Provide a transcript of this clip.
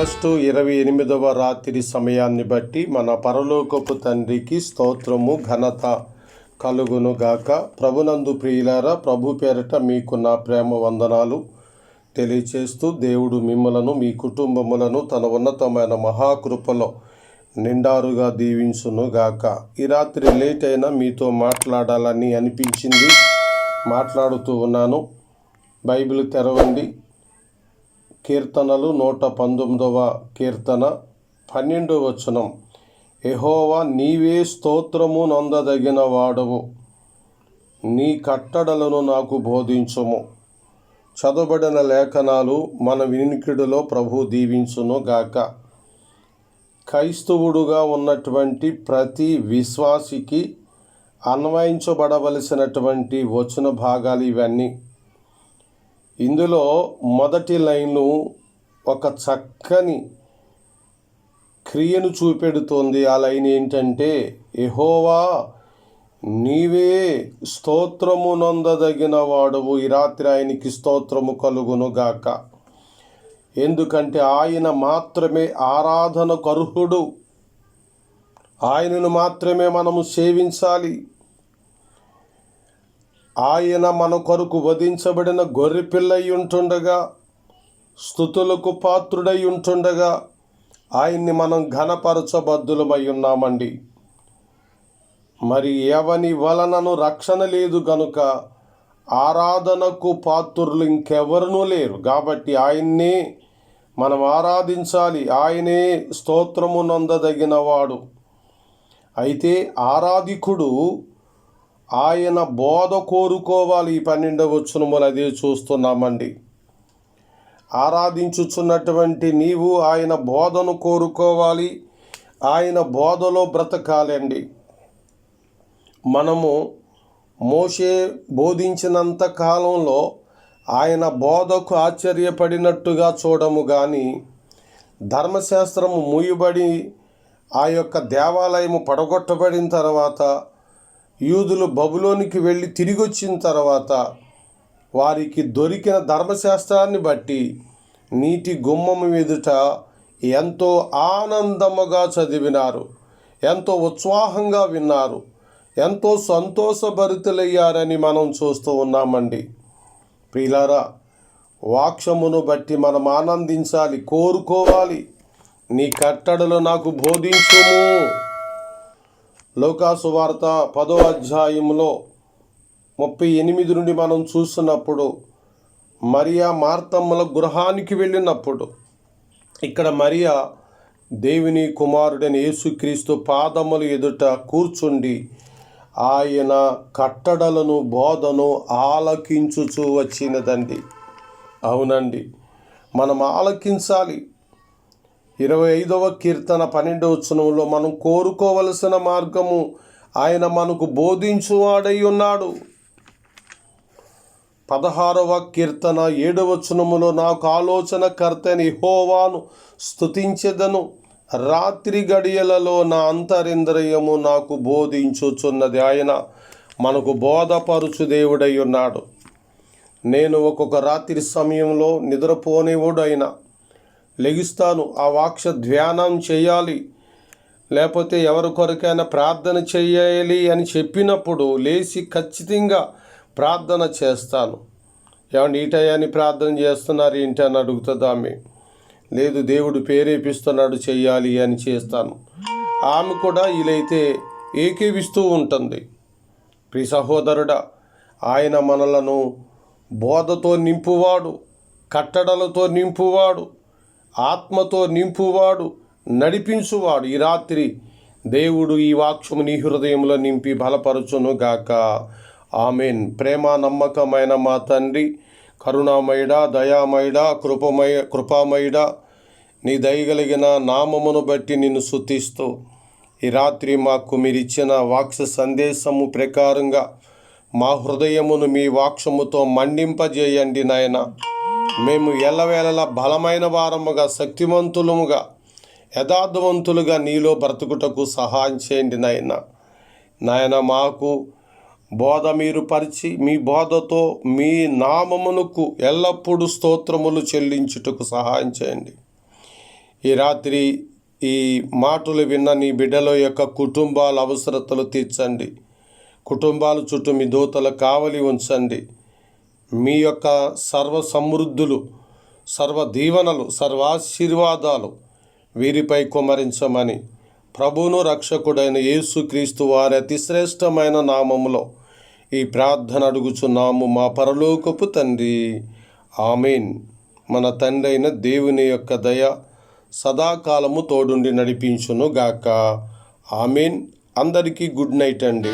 August ఇరవై ఎనిమిదవ రాత్రి సమయాన్ని బట్టి మన పరలోకపు తండ్రికి స్తోత్రము ఘనత కలుగును గాక. ప్రభునందు ప్రియులారా ప్రభు పేరట మీకు నా ప్రేమ వందనాలు తెలియచేస్తూ దేవుడు మిమ్మలను మీ కుటుంబములను తన ఉన్నతమైన మహాకృపలో నిండారుగా దీవించును గాక. ఈ రాత్రి లేట్ అయినా మీతో మాట్లాడాలని అనిపించింది. మాట్లాడుతూ ఉన్నాను. బైబిల్ తెరవండి. కీర్తనలు నూట పంతొమ్మిదవ కీర్తన పన్నెండు వచనం. ఎహోవా నీవే స్తోత్రము నొందదగిన వాడవు. నీ కట్టడలను నాకు బోధించుము. చదవబడిన లేఖనాలు మన వినికిడిలో ప్రభు దీవించును గాక. క్రైస్తవుడుగా ఉన్నటువంటి ప్రతి విశ్వాసికి అన్వయించబడవలసినటువంటి వచన భాగాలు ఇవన్నీ. ఇందులో మొదటి లైను ఒక చక్కని క్రియను చూపెడుతోంది. ఆ లైన్ ఏంటంటే ఎహోవా నీవే స్తోత్రము నొందదగిన వాడువు. ఈ రాత్రి ఆయనకి స్తోత్రము కలుగును గాక. ఎందుకంటే ఆయన మాత్రమే ఆరాధన కర్హుడు ఆయనను మాత్రమే మనము సేవించాలి. ఆయన మన కొరకు వధించబడిన గొర్రెపిల్లై ఉంటుండగా స్థుతులకు పాత్రుడై ఉంటుండగా ఆయన్ని మనం ఘనపరచబద్దులమై ఉన్నామండి మరి ఎవని వలనను రక్షణ లేదు గనుక ఆరాధనకు పాత్రులు ఇంకెవరనూ లేరు. కాబట్టి ఆయన్నే మనం ఆరాధించాలి. ఆయనే స్తోత్రము నొందదగినవాడు. అయితే ఆరాధికుడు ఆయన బోధ కోరుకోవాలి ఈ పన్నెండవ వచనములు అదే చూస్తున్నామండి. ఆరాధించుచున్నటువంటి నీవు ఆయన బోధను కోరుకోవాలి ఆయన బోధలో బ్రతకాలండి. మనము మోషే బోధించినంత కాలంలో ఆయన బోధకు ఆశ్చర్యపడినట్టుగా చూడము కానీ ధర్మశాస్త్రము మూయబడి ఆ యొక్క దేవాలయము పడగొట్టబడిన తర్వాత యూదులు బబులోనికి వెళ్ళి తిరిగి వచ్చిన తర్వాత వారికి దొరికిన ధర్మశాస్త్రాన్ని బట్టి నీటి గుమ్మము ఎదుట ఎంతో ఆనందముగా చదివినారు ఎంతో ఉత్సాహంగా విన్నారు ఎంతో సంతోషభరితులయ్యారని మనం చూస్తూ ఉన్నామండి. ప్రియులారా వాక్షమును బట్టి మనం ఆనందించాలి కోరుకోవాలి. నీ కట్టడలు నాకు బోధించుము. లోకాసువార్త పదో అధ్యాయంలో ముప్పై ఎనిమిది నుండి మనం చూస్తున్నప్పుడు మరియా మార్తమ్మల గృహానికి వెళ్ళినప్పుడు ఇక్కడ మరియా దేవుని కుమారుడైన యేసుక్రీస్తు పాదములు ఎదుట కూర్చుండి ఆయన కట్టడలను బోధను ఆలకించుచూ వచ్చినదండి. అవునండి. మనం ఆలకించాలి. ఇరవై ఐదవ కీర్తన పన్నెండవ వచనంలో మనం కోరుకోవలసిన మార్గము ఆయన మనకు బోధించువాడై ఉన్నాడు. పదహారవ కీర్తన ఏడవచనములో నాకు ఆలోచన కర్తని హోవాను స్థుతించెదను రాత్రి గడియలలో నా అంతరింద్రియము నాకు బోధించుచున్నది ఆయన మనకు బోధపరుచు దేవుడై ఉన్నాడు. నేను ఒక్కొక్క రాత్రి సమయంలో నిద్రపోనివుడు అయినా లెగిస్తాను. ఆ వాక్ష ధ్యానం చేయాలి. లేకపోతే ఎవరి కొరకైనా ప్రార్థన చేయాలి అని చెప్పినప్పుడు లేచి ఖచ్చితంగా ప్రార్థన చేస్తాను. ఏమంటే ఈ టయాన్ని ప్రార్థన చేస్తున్నారు ఏంటి అని అడుగుతుంది ఆమె. లేదు దేవుడు ప్రేరేపిస్తున్నాడు చెయ్యాలి అని చేస్తాను. ఆమె కూడా వీలైతే ఏకీవిస్తూ ఉంటుంది. ప్రి సహోదరుడా ఆయన మనలను బోధతో నింపువాడు కట్టడలతో నింపువాడు ఆత్మతో నింపువాడు నడిపించువాడు ఈ రాత్రి. దేవుడు ఈ వాక్యము నీ హృదయంలో నింపి బలపరచునుగాక. ఆమెన్. ప్రేమ నమ్మకమైన మా తండ్రి కరుణామయుడ దయామయుడ కృపమయ కృపామయుడ నీ దయగలిగిన నామమును బట్టి నిన్ను శుతిస్తూ ఈ రాత్రి మాకు మీరిచ్చిన వాక్స సందేశము ప్రకారంగా మా హృదయమును మీ వాక్షముతో మండింపజేయండి నాయన. మేము ఎల్లవేళలా బలమైన వారముగా శక్తివంతులముగా యథార్థవంతులుగా నీలో బ్రతుకుటకు సహాయం చేయండి నాయన. నాయన మాకు బోధ మీరు పరిచి మీ బోధతో మీ నామమునకు ఎల్లప్పుడూ స్తోత్రములు చెల్లించుటకు సహాయం చేయండి. ఈ రాత్రి ఈ మాటలు విన్న నీ బిడ్డల యొక్క కుటుంబాల అవసరతలు తీర్చండి. కుటుంబాల చుట్టూ మీ దూతలు కావలి ఉంచండి. మీ యొక్క సర్వ సమృద్ధులు సర్వ దీవెనలు సర్వాశీర్వాదాలు వీరిపై కుమరించమని ప్రభువును రక్షకుడైన యేసుక్రీస్తు వారి అతిశ్రేష్టమైన నామములో ఈ ప్రార్థన అడుగుచున్నాము మా పరలోకపు తండ్రి. ఆమెన్. మన తండ్రి అయిన దేవుని యొక్క దయ సదాకాలము తోడుండి నడిపించును గాక ఆమెన్. అందరికీ గుడ్ నైట్ అండి.